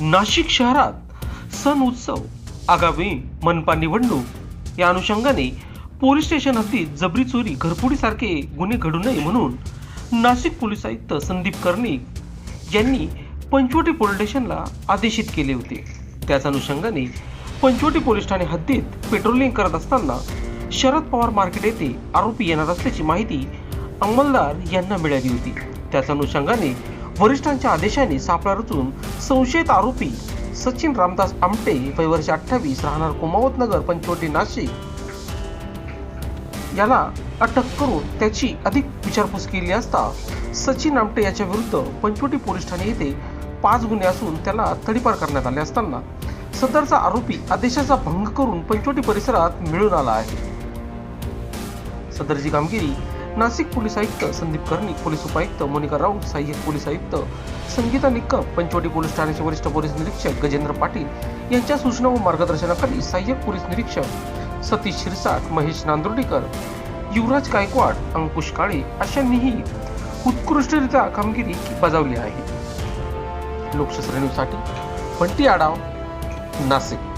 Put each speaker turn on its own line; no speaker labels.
नाशिक शहरात सण उत्सव आगामी मनपा निवडणूक या अनुषंगाने पोलीस स्टेशन हद्दीत जबरी चोरी घरफोडीसारखे गुन्हे घडू नये म्हणून नाशिक पोलीस आयुक्त संदीप कर्णिक यांनी पंचवटी पोलीस स्टेशनला आदेशित केले होते. त्याच अनुषंगाने पंचवटी पोलीस ठाणे हद्दीत पेट्रोलिंग करत असताना शरद पवार मार्केट येथे आरोपी येणार असल्याची माहिती अंमलदार यांना मिळाली होती. त्याच अनुषंगाने वरिष्ठांच्या आदेशाने सापळा रचून संशयित आरोपी सचिन रामदास आमटे वय वर्ष अठ्ठावीस राहणार कुमावत नगर पंचवटी नाशिक. याला अटक करून त्याची अधिक विचारपूस केली असता सचिन आमटे याच्या विरुद्ध पंचवटी पोलीस ठाणे येथे पाच गुन्हे असून त्याला तडीपार करण्यात आले असताना सदरचा आरोपी आदेशाचा भंग करून पंचवटी परिसरात मिळून आला आहे. सदरची कामगिरी नाशिक पोलीस आयुक्त संदीप कर्णिक पोलीस उपायुक्त मोनिका राऊत सहाय्यक पोलीस आयुक्त संगीता निक्कम पंचवटी पोलीस ठाण्याचे वरिष्ठ पोलीस निरीक्षक गजेंद्र पाटील यांच्या सूचना व मार्गदर्शनाखाली सहाय्यक पोलीस निरीक्षक सतीश शिरसाट महेश नांदुर्डीकर युवराज गायकवाड अंकुश काळे अशांनीही उत्कृष्टरित्या कामगिरी बजावली आहे. लोकशास्त्र न्यूजसाठी बंटी आडाव नाशिक.